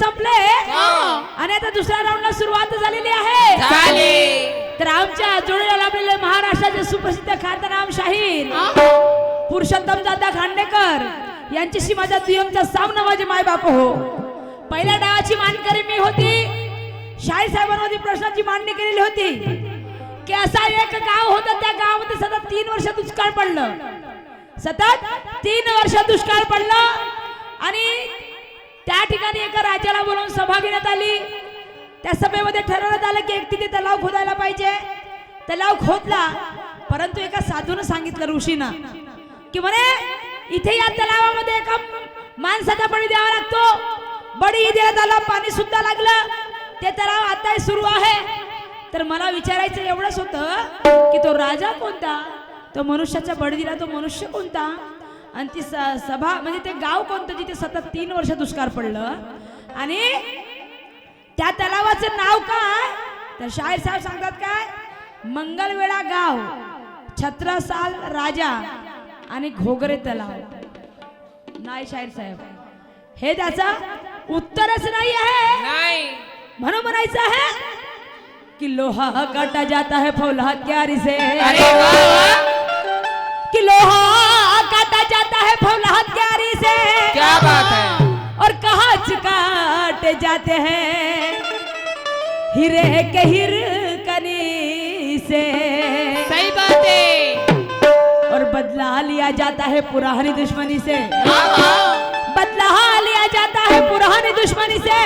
संपले. हा. आणि आता दुसऱ्या राऊंडला सुरुवात झालेली आहे. तर आमच्या जोडीला लाभलेले महाराष्ट्राचे सुप्रसिद्ध ख्यातनाम शाहीर पुरुषोत्तम दादा खांडेकर यांच्याशी माझा दुय्यमचा सामना माझे माय बाप हो. पहिल्या डावाची मांडकरी मी होती. शाहीर साहेबांमध्ये प्रश्नाची मांडणी केलेली होती. की असा एक गाव होतं त्या गावामध्ये सतत तीन वर्ष दुष्काळ पडलं. सतत तीन वर्ष दुष्काळ पडलं. आणि त्या ठिकाणी एका राजाला बोलावून सभा घेण्यात आली. त्या सभेमध्ये ठरवण्यात आलं की एक तिथे तलाव खोदायला पाहिजे. तलाव खोदला परंतु एका साधून सांगितलं ऋषीनं की म्हणे इथे या तलावामध्ये एका माणसाचा बळी द्यावा लागतो. बळी देण्यात आला पाणी सुद्धा लागलं. ते तलाव आता सुरू आहे. तर मला विचारायचं एवढंच होतं की तो राजा कोणता? तो मनुष्याचा बळी दिला तो मनुष्य कोणता? आणि ती सभा म्हणजे ते गाव कोणतं जिथे सतत तीन वर्ष दुष्काळ पडलं? आणि त्या तलावाचं नाव काय? तर शाहीर साहेब सांगतात काय? मंगलवेळा गाव छत्रसाल राजा आणि घोगरे तलाव. नाही शाहीर साहेब. हे त्याचं उत्तरच नाही आहे. म्हणून म्हणायचं आहे कि लोहा काटा जाता है फौलाद क्यारी से. कि लोहा जाता है फौलाद क्यारी से। क्या बात है? और कांच काटे जाते हैं हिरे के हिर कनी से। सही बात है। और बदला लिया जाता है पुरानी दुश्मनी से। हाँ, हाँ. बदला लिया जाता है पुरानी दुश्मनी से।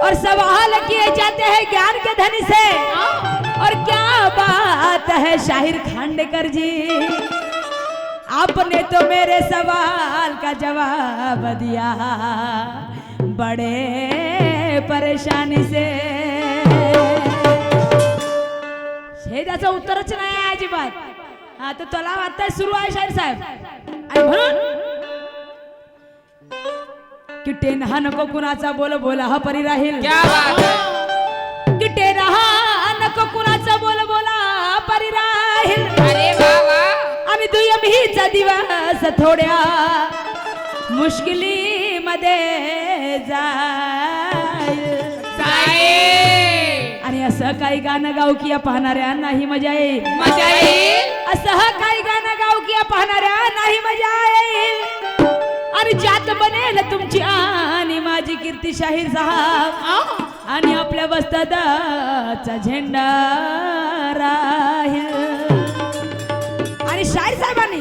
और सवाल किए जाते हैं ज्ञान के धनी से। और क्या बात है शाहिर खांडेकर जी। आपने तो मेरे सवाल का जवाब दिया। बड़े परेशानी से। हे त्याचं उत्तरच नाही आहे अजिबात। हा तर तुला आता सुरू आहे शाहीर साहेब? आणि म्हणून? की टेन्हा नको कुणाचा बोल बोला हा परी राहील। हीचा दिवस थोड्या मुश्किली मध्ये जाईल. जाईल. आणि असं काही गाणं गाऊ की या पाहणाऱ्या नाही मजा येईल. मजा येईल. असं काही गाणं गाऊ की या पाहणाऱ्या नाही मजा येईल. आणि ज्यात बनेल तुमची आणि माझी कीर्ती शाहीर साहेब आणि आपल्या बस्तादाचा झेंडा राहील. आणि शाहीर साहेबांनी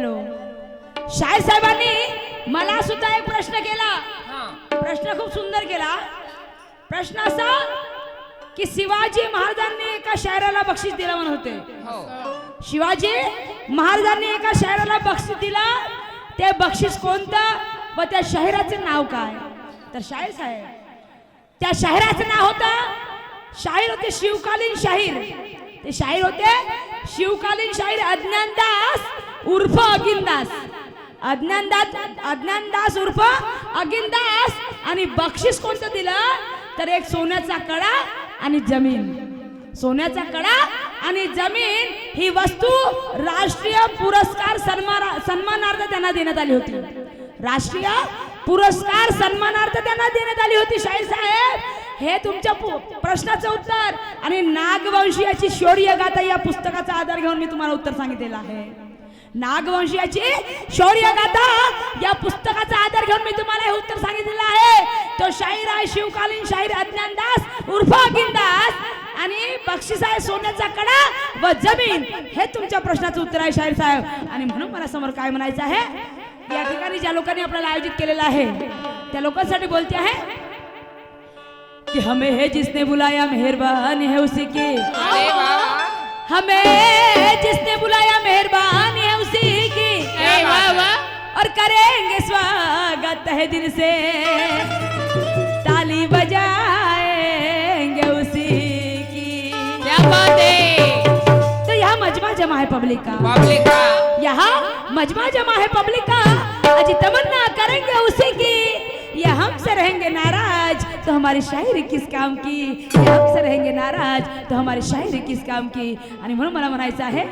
हॅलो शाहीर साहेबांनी मला सुद्धा एक प्रश्न केला. प्रश्न खूप सुंदर केला. प्रश्न असा की शिवाजी महाराजांनी एका शायराला बक्षीस दिलं म्हणत होते. हो. शिवाजी महाराजांनी एका शायराला बक्षीस दिला. ते बक्षीस कोणतं व त्या शाहिराचे नाव काय? तर शाहीर साहेब त्या शाहिराचं नाव होतं शाहीर होते शिवकालीन शाहीर. ते शाहीर होते शिवकालीन शाहीर अज्ञानदास उर्फ अगिनदास अज्ञानदास अज्ञानदास उर्फ अगिनदास आणि बक्षीस कोणतं दिलं? तर एक सोन्याचा कडा आणि जमीन. सोन्याचा कडा आणि जमीन ही वस्तू राष्ट्रीय पुरस्कार सन्मान सन्मानार्थ त्यांना देण्यात आली होती. राष्ट्रीय पुरस्कार सन्मानार्थ त्यांना देण्यात आली होती शाही साहेब. हे तुमच्या प्रश्नाचं उत्तर. आणि नागवंशीयाची शौर्य गाथा या पुस्तकाचा आधार घेऊन मी तुम्हाला उत्तर सांगितलेलं आहे. नागवंशीयाची शौर्य गाथा या पुस्तकाचा आधार घेऊन मी तुम्हाला हे उत्तर सांगितलेलं आहे. तो शाहीर आहे शिवकालीन शाहीर अज्ञानदास उर्फ अगिनदास आणि बक्षीस आहे सोन्याचा कडा व जमीन हे तुमच्या प्रश्नाचं उत्तर आहे शाहीर साहेब. आणि म्हणून मला समोर काय म्हणायचं आहे? या ठिकाणी ज्या लोकांनी आपल्याला आयोजित केलेलं आहे त्या लोकांसाठी बोलते आहे कि हमें है जिसने बुलाया मेहरबान है उसी की. हमें जिसने बुलाया मेहरबान है उसी की? और करेंगे स्वागत है दिल से। ताली बजाएंगे उसी की। क्या बात है। तो यहाँ मजमा जमा है पब्लिक का। पब्लिक का। यहाँ मजमा जमा है पब्लिक का। आज तमन्ना करेंगे उसी की। ये हमसे रहेंगे नाराज तो हमारी शायरी किस काम की? ये हमसे रहेंगे नाराज तो हमारी शायरी किस काम की? आणि म्हणून मला म्हणायचं आहे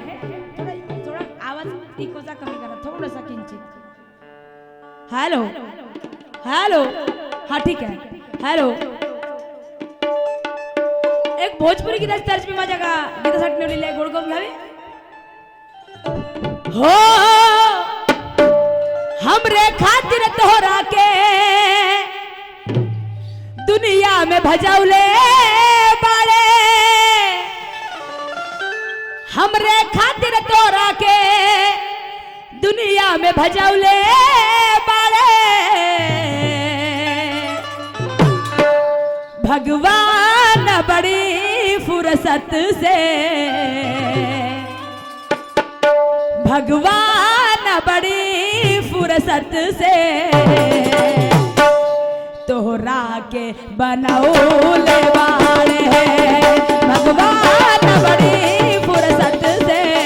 इकोचा कमी करा थोडंसा किंचित. हॅलो. हॅलो. हा ठीक आहे. हॅलो. एक भोजपुरी गीताची तर्ज मी माझ्या गा गीतासाठी निवडलेली आहे गोड करून घ्यावी? हो हमरे खातिर तोहरा के दुनिया में भजौले बाड़े हमरे खातिर तोरा के दुनिया में भजौले बाड़े भगवान बड़ी फुर्सत से। भगवान बड़ी फुर्सत से। तोहरा के बनौले हैं। भगवान बड़ी फुर्सत से।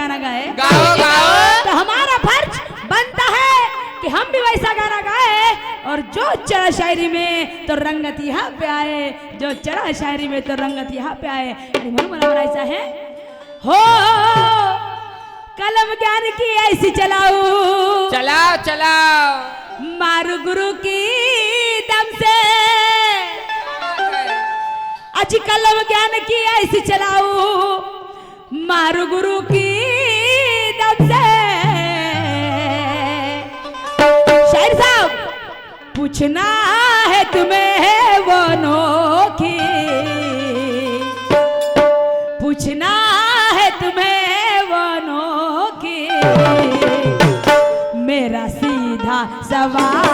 गाना गाए। गाओ गाओ। तो हमारा फ़र्ज़ बनता है कि हम भी वैसा गाना गाए। और जो चढ़ा शायरी में तो रंगत यहाँ पे आए। जो चढ़ा शायरी में तो रंगत यहाँ पे आए। अरे मन मन ऐसा है। हो कलम ज्ञान की ऐसी चलाऊ। चलाओ चलाओ। मारू गुरु की दम से। अजी कलम ज्ञान की ऐसी चलाऊ। मारू गुरु की पूछना है तुम्हें वो नोखी। पूछना है तुम्हें वो नोखी। मेरा सीधा सवाल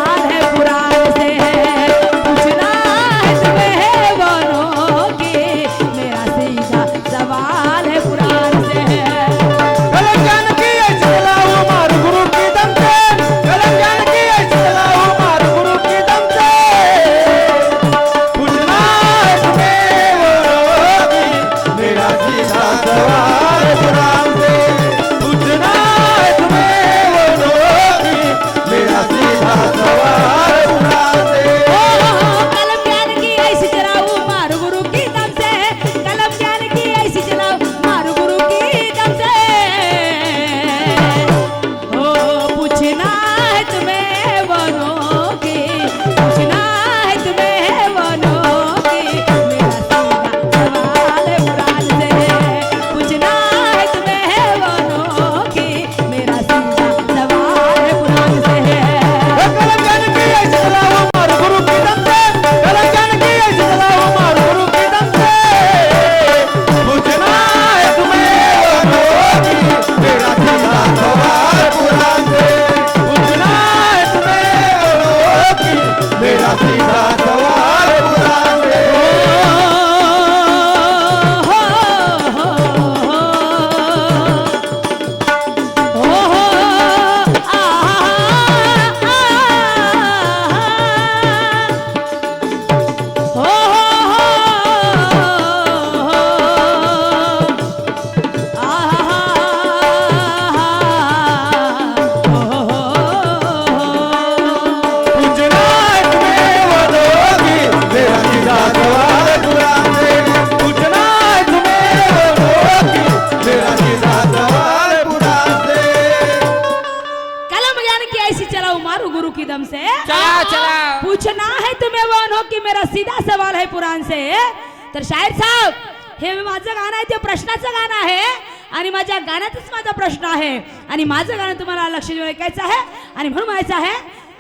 माझ्या गाण्यातच माझा प्रश्न आहे. आणि माझं गाणं तुम्हाला लक्ष ऐकायचं आहे. आणि म्हणून म्हणायचं आहे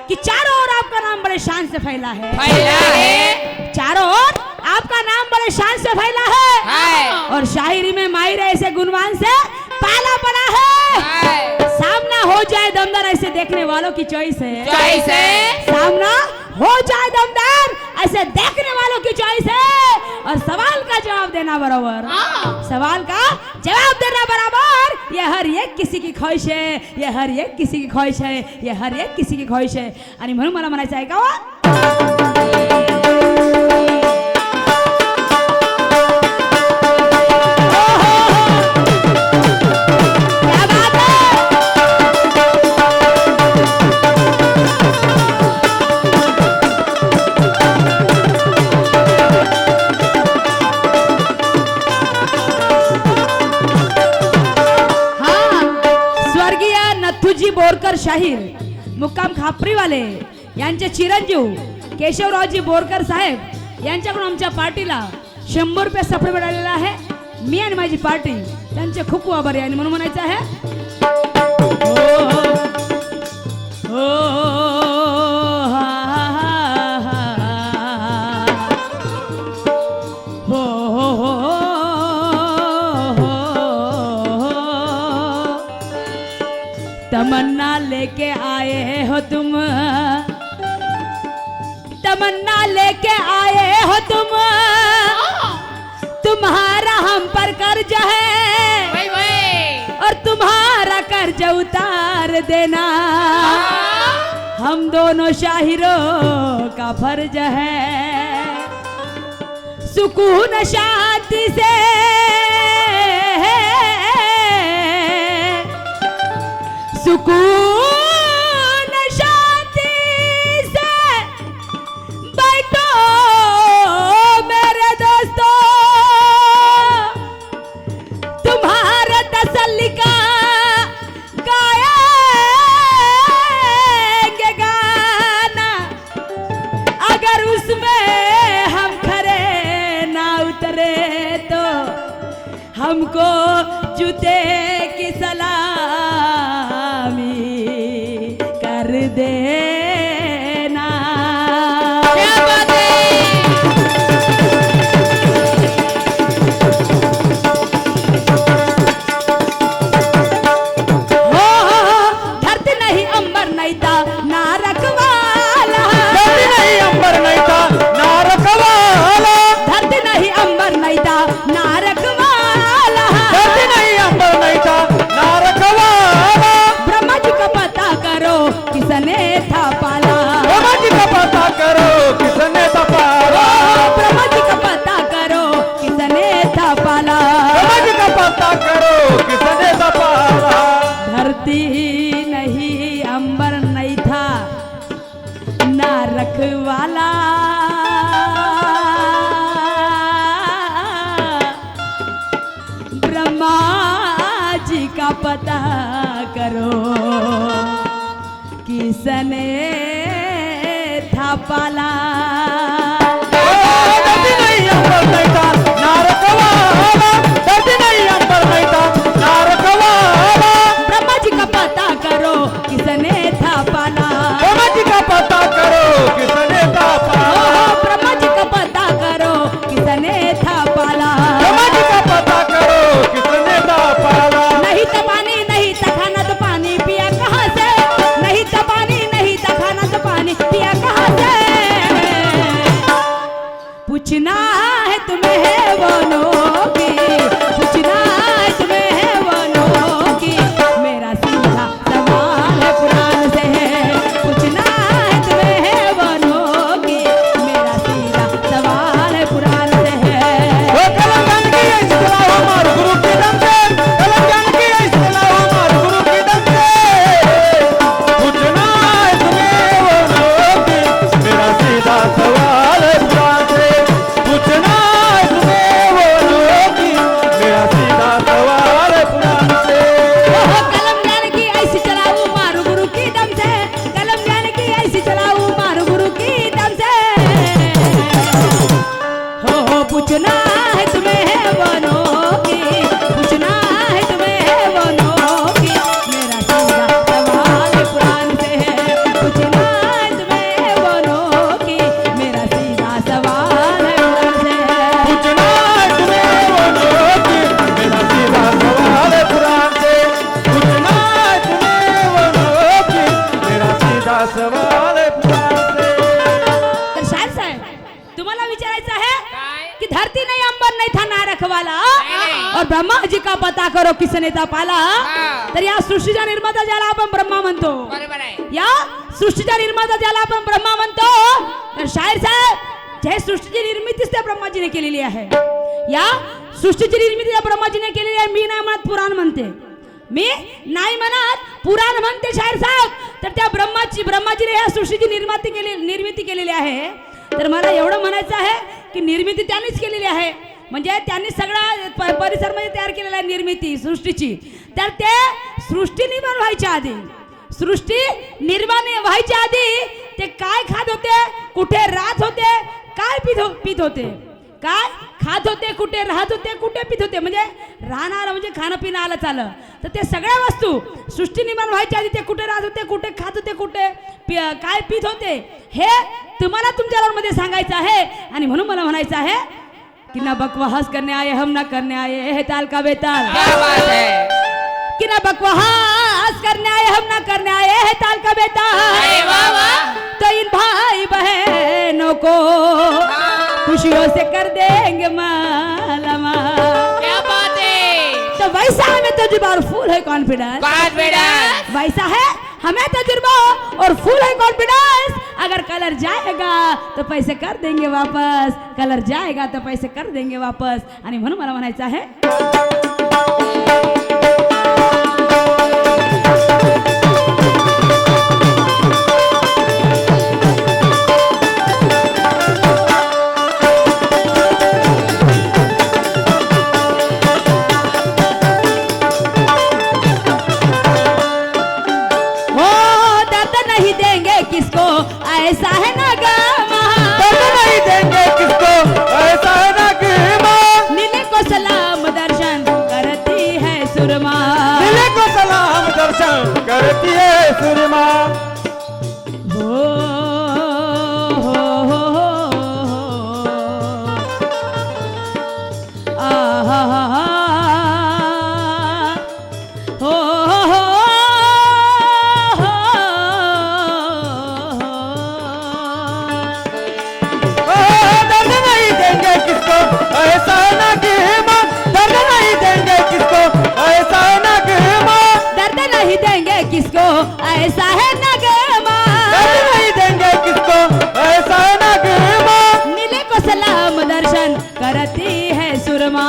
कि चारों ओर आपका नाम बड़े शान से फैला है. फैला है. चारों ओर आपका नाम बड़े शान से फैला है. है और शायरी में माहिर ऐसे गुणवान से पाला पड़ा है. है सामना हो जाए दमदार ऐसे देखने वालों की चॉइस है. चॉइस है. सामना हो जाए दमदार ऐसे देखने वालों की चॉइस है. और सवाल का जवाब देना बराबर. सवाल का जवाब देना बराबर। ये हर एक किसी की ख्वाहिश है। ये हर एक किसी की ख्वाहिश है। ये हर एक किसी की ख्वाहिश है। आणि म्हणून मला म्हणायचं आहे का शाहीर मुक्काम खापरीवाले यांचे चिरंजीव केशवरावजी बोरकर साहेब यांच्याकडून आमच्या पार्टीला शंभर रुपये सफळ मिळालेला आहे. मी आणि माझी पार्टी त्यांचे खूप खूप आभारी आणि म्हणून म्हणायचं आहे. हो, हो, हो, हो, हो. तमन्ना लेके आए हो तुम। तमन्ना लेके आए हो तुम। तुम्हारा हम पर कर्ज है। और तुम्हारा कर्ज उतार देना। हम दोनों शाहिरों का फ़र्ज़ है। सुकून शांति से सुकून शांति से बैठो मेरे दोस्तों। तुम्हारा तसल्ली का गाएँगे गाना। अगर उसमें हम खरे ना उतरे तो हमको जूते কিসনে থাপালা पूछना है करो किसने पाला. तर या सृष्टीचा निर्माता ज्याला आपण ब्रह्मा म्हणतो. या सृष्टीचा निर्माता ज्याला आपण ब्रह्मा म्हणतो तर शायर साहेब जे सृष्टीची निर्मितीच त्या ब्रह्माजीने केलेली आहे. या सृष्टीची निर्मिती त्या ब्रह्माजीने केलेली आहे मी नाही म्हणत पुराण म्हणते. मी नाही म्हणत पुराण म्हणते शायर साहेब. तर त्या ब्रह्माची ब्रह्माजीने या सृष्टीची निर्माती केली निर्मिती केलेली आहे. तर मला एवढं म्हणायचं आहे की निर्मिती त्यांनीच केलेली आहे. म्हणजे त्यांनी सगळा प- परिसर म्हणजे तयार केलेला आहे निर्मिती सृष्टीची. तर ते सृष्टी निर्माण व्हायच्या आधी सृष्टी निर्माण व्हायच्या आधी ते काय खात होते कुठे राहत होते काय पित हो- पित होते? काय खात होते कुठे राहत होते कुठे पित होते? म्हणजे राहणार म्हणजे खाणं पिणं आलं चालं. तर ते सगळ्या वस्तू सृष्टी निर्माण व्हायच्या आधी ते कुठे राहत होते कुठे खात होते कुठे काय पित होते हे तुम्हाला तुमच्या मध्ये सांगायचं आहे आणि म्हणून मला म्हणायचं आहे कि ना बकवास करने आए हम ना करने आए हे ताल का बेताल। क्या बात है? कि ना बकवास करने आए हम ना करने आए है ताल का वाह तो इन भाई बहनों को खुशियों से कर देंगे माला माल। क्या बात है? तो वैसा हमें तजुर्बा और फुल है कॉन्फिडेंस कॉन्फिडेंस वैसा है हमें तजुर्बा और फुल है कॉन्फिडेंस कलर जाएगा तो पैसे कर देंगे वापस। कलर जाएगा तो पैसे कर देंगे वापस। आणि म्हणून मला म्हणायचं आहे करती है सुरमा ऐसा है ना गमा दर्द नहीं देंगे किसको? ऐसा है ना कि माँ नीले को सलाम दर्शन करती है सुरमा।